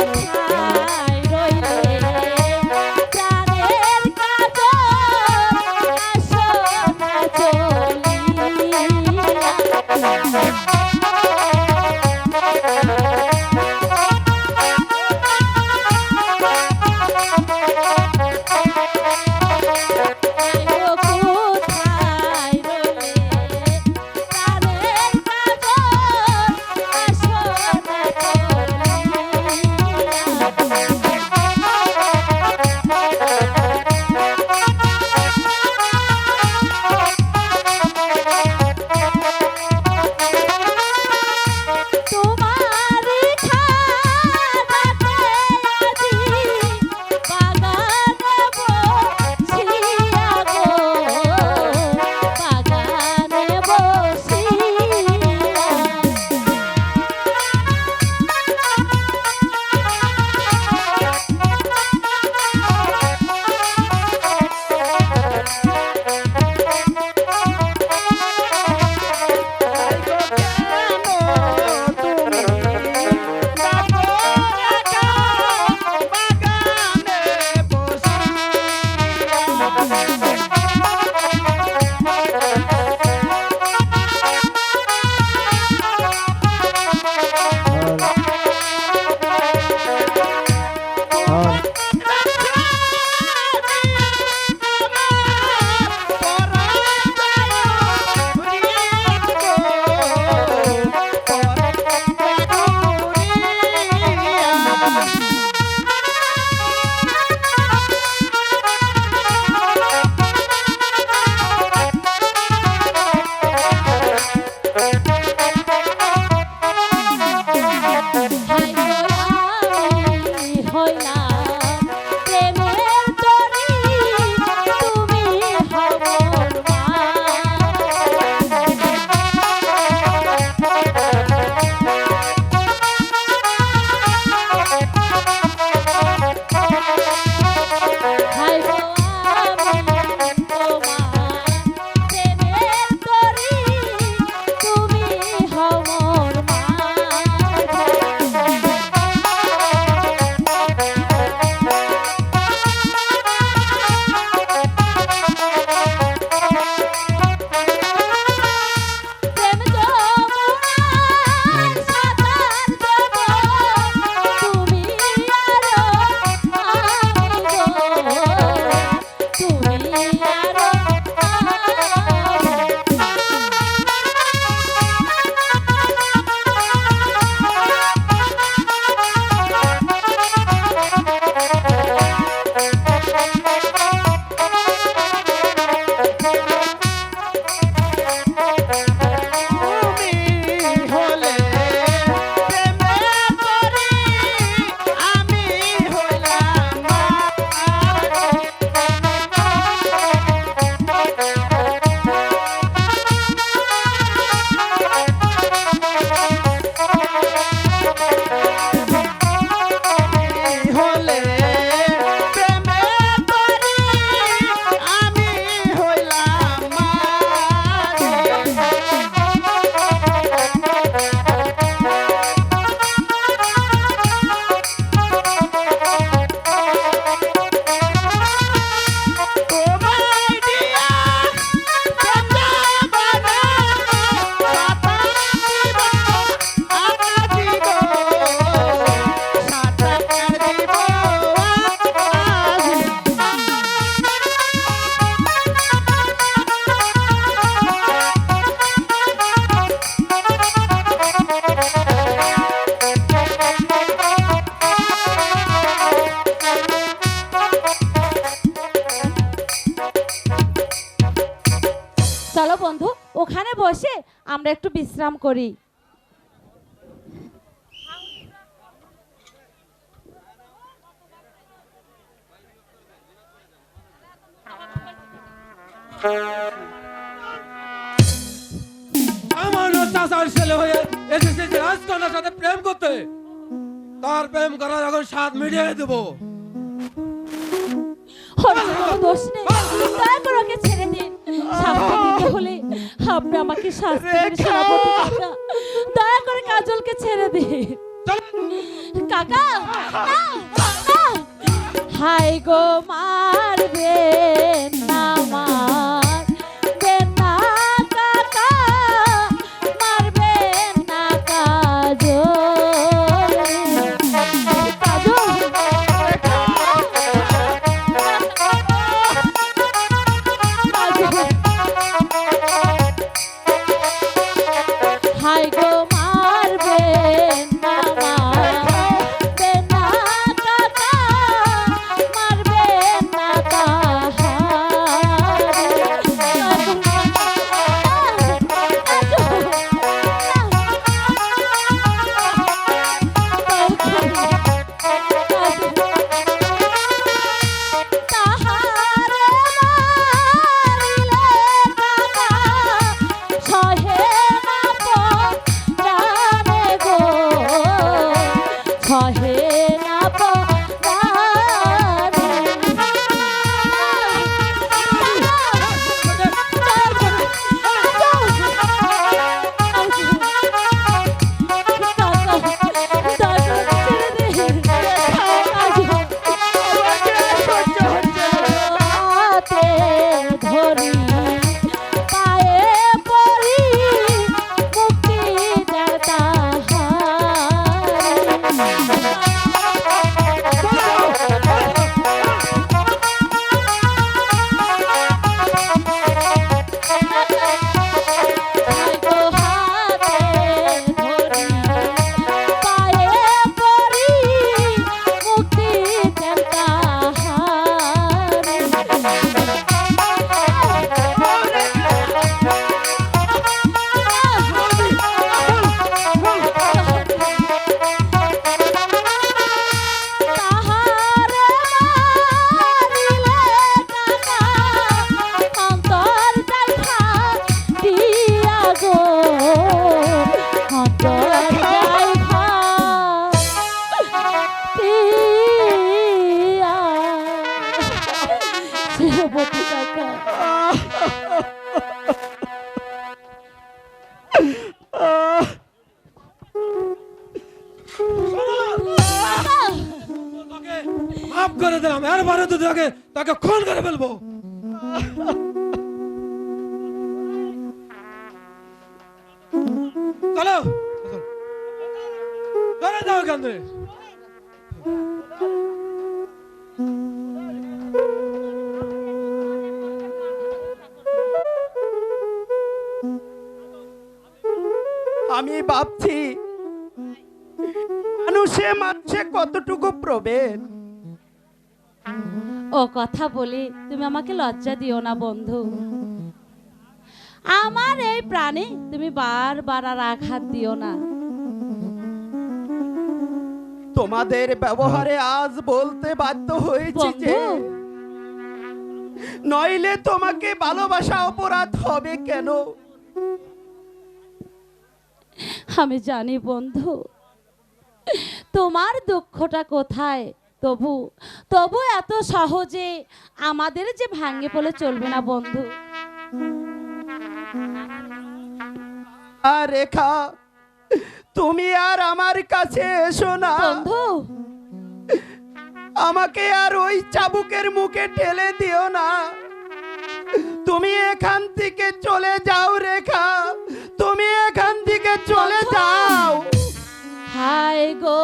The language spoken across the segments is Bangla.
কোথায় চলো বন্ধু ওখানে বসে আমরা একটু বিশ্রাম করি। আমার চাষার ছেলে হয়ে এসেছে যে রাজকন্যার সাথে প্রেম করতে। তার প্রেম করা যখন দেবো। দোষ নেই। দয়া করে ওকে ছেড়ে শাস্তি দিতে হলে আপনি আমাকে শাস্তি। দয়া করে কাজলকে ছেড়ে কাকা। হাই গো মারবে। তাকে তাকে খুন করে ফেলব। চলো। চলে যাও আমি ভাবছি মানুষে মানুষে কতটুকু প্রবেদ ও কথা বলি তুমি আমাকে লজ্জা দিও না বন্ধু। আমার এই প্রাণে তুমি বারবার আর আঘাত দিও না। তোমাদের ব্যবহারে আজ বলতে বাধ্য হয়েছি যে নইলে তোমাকে ভালোবাসা অপরাধ হবে কেন? আমি জানি বন্ধু তোমার দুঃখটা কোথায়? তবু তবু এত সহজে আমাদের যে ভাঙে পড়লে চলবে না বন্ধু। আর রেখা তুমি আর আমার কাছে এসো না। বন্ধু। আমাকে আর ওই চাবুকের মুখে ঠেলে দিও না। তুমি এখান থেকে চলে যাও রেখা তুমি এখান থেকে চলে যাও। হাই গো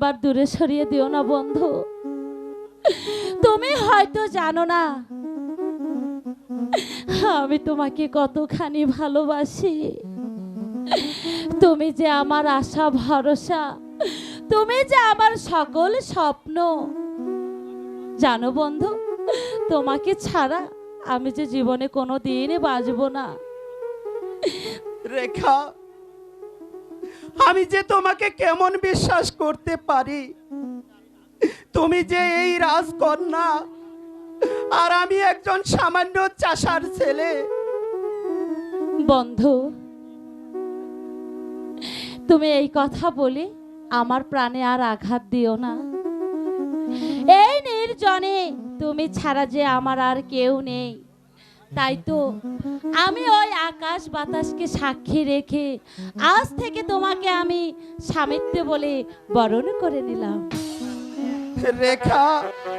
বারবার দূরে সরিয়ে দিও না, বন্ধু। তুমি হয়তো জানো না, আমি তোমাকে কতখানি ভালোবাসি। তুমি যে আমার আশা, ভরসা, তুমি যে আমার সকল স্বপ্ন। জানো বন্ধু, তোমাকে ছাড়া আমি যে জীবনে কোনো দিনই বাঁচবো না। রেখা আমি যে তোমাকে কেমন বিশ্বাস করতে পারি? তুমি যে এই রাজকন্যা, আর আমি একজন সামান্য চাষার ছেলে। বন্ধু, তুমি এই কথা বলে আমার প্রাণে আর আঘাত দিও না। এই নির্জনে তুমি ছাড়া যে আমার আর কেউ নেই। তাই তো। আমি ওই আকাশ বাতাসকে সাক্ষী রেখে আজ থেকে তোমাকে আমি স্বামিত্ব বলে বরণ করে নিলাম। রেখা।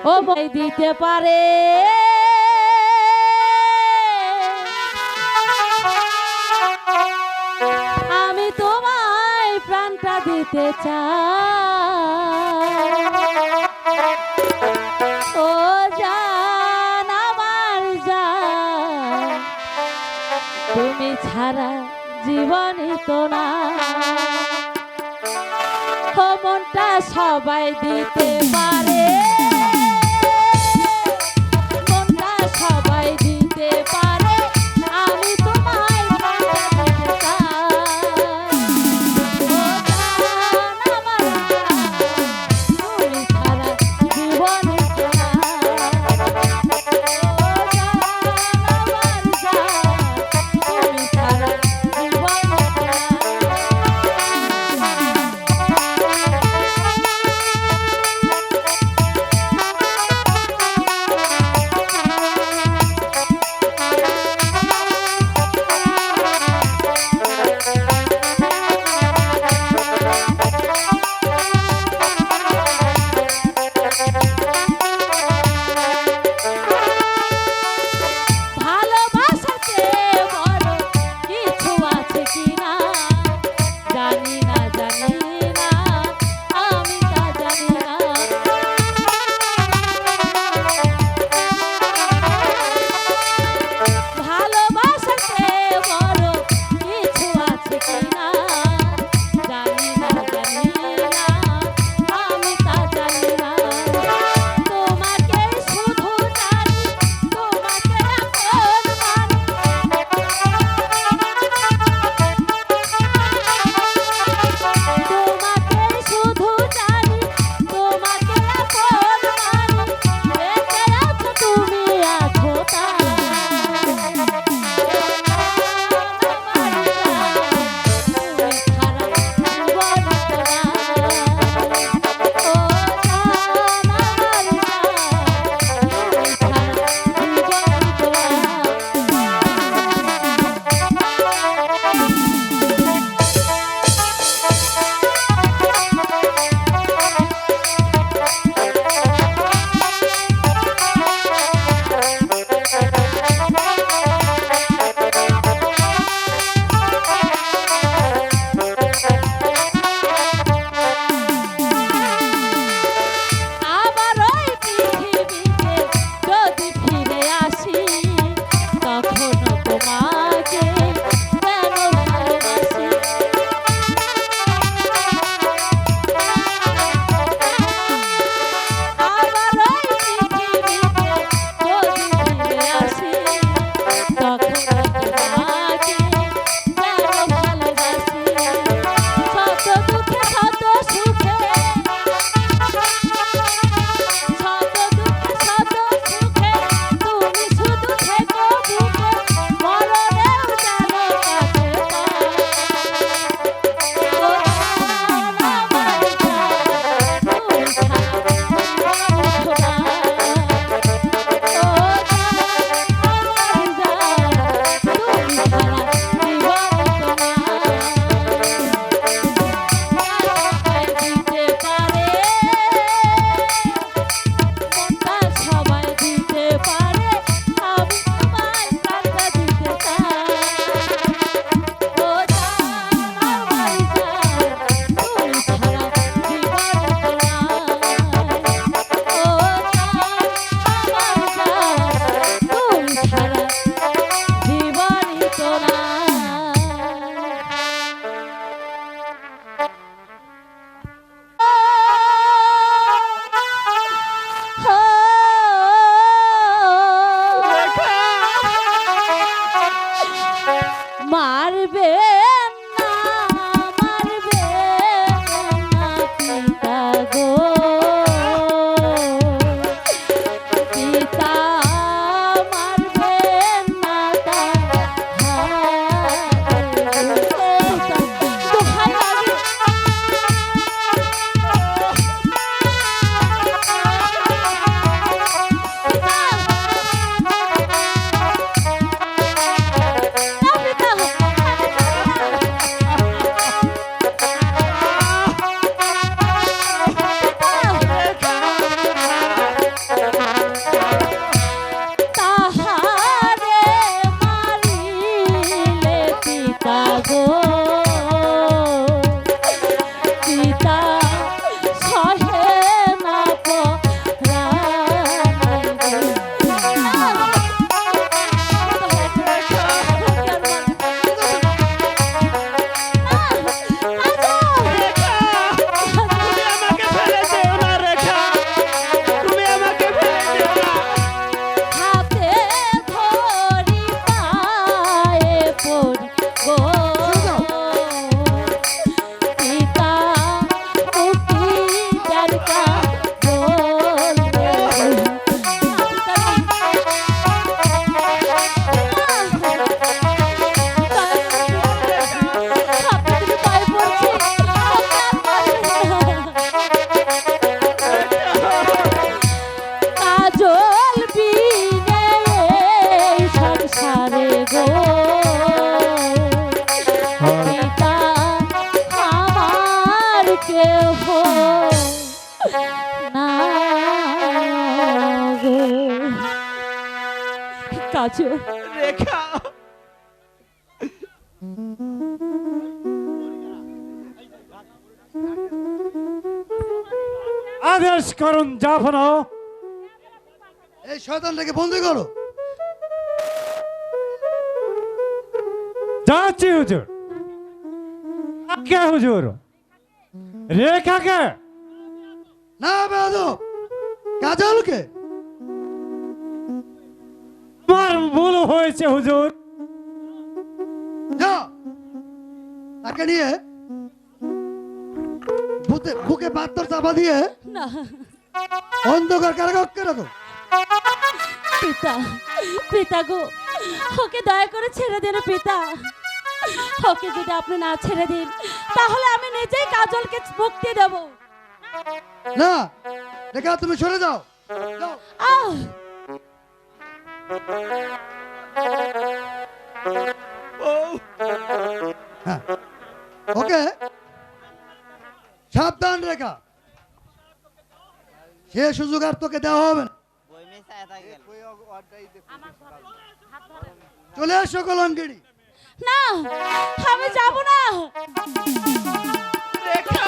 ও বই দিতে পারে। আমি তোমায় প্রাণটা দিতে চাই। তুমি ছাড়া জীবনই তো না। মনটা সবাই দিতে পারে। মনটা সবাই দিতে পারে আদেশ করুন জাফনা এই শয়তানটাকে বন্দি করো। যাচ্ছি হুজুর। কে হুজুর। রেখাকে। না বেয়াদব। কাজলকে আমার ভুল হয়েছে হুজুর। যা। তাকে নিয়ে বুকে বুকে পাত্তর চাপা দিয়ে? না। অন্ধকার কারাগক্ষে রাখো পিতা পিতা গো ওকে দয়া করে ছেড়ে দিন পিতা। ওকে যদি আপনি না ছেড়ে দিন তাহলে আমি নিজেই কাজলকে মুক্তি দেব। না রেখা তুমি সরে যাও। যাও। আহ! হ্যাঁ। ওকে? সাবধান রেখা। সে সুযোগ আর তোকে দেওয়া হবে না। চলে এসো কলঙ্কিড়ি না আমি যাব না। রেখা!